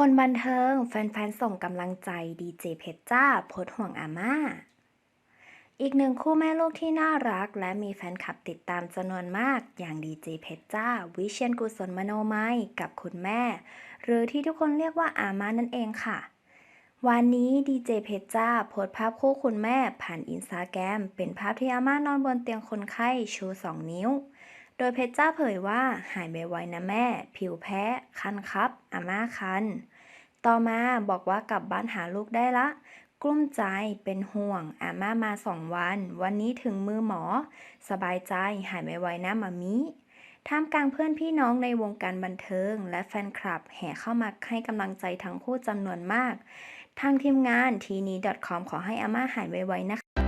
คนบันเทิงแฟนๆ ส่งกำลังใจดีเจเพชรจ้าโพสห่วงอาม่า อีกหนึ่งคู่แม่ลูกที่น่ารัก และมีแฟนคลับติดตามจำนวนมาก อย่างดีเจเพชรจ้า วิเชียนกุศลมโนมัยกับคุณแม่ หรือที่ทุกคนเรียกว่าอาม่านั่นเองค่ะ วันนี้ดีเจเพชรจ้าโพสภาพคู่คุณแม่ผ่านอินสตาแกรมเป็นภาพที่อาม่านอนบนเตียงคนไข้ชูสองนิ้ว โดยเพชรจ้าเผยว่าหายไวๆนะแม่ ผิวแพ้ คันครับอาม่าคัน ต่อมาบอกว่ากลับบ้านหาลูกได้ละ กลุ้มใจเป็นห่วงอาม่ามาสองวัน วันนี้ถึงมือหมอ สบายใจหายไวๆนะมามิท่ามกลางเพื่อนพี่น้องในวงการบันเทิง และแฟนคลับแห่เข้ามาให้กำลังใจทั้งคู่จำนวนมาก ทางทีมงานทีนี้ .com ขอให้อาม่าหายไวๆนะคะ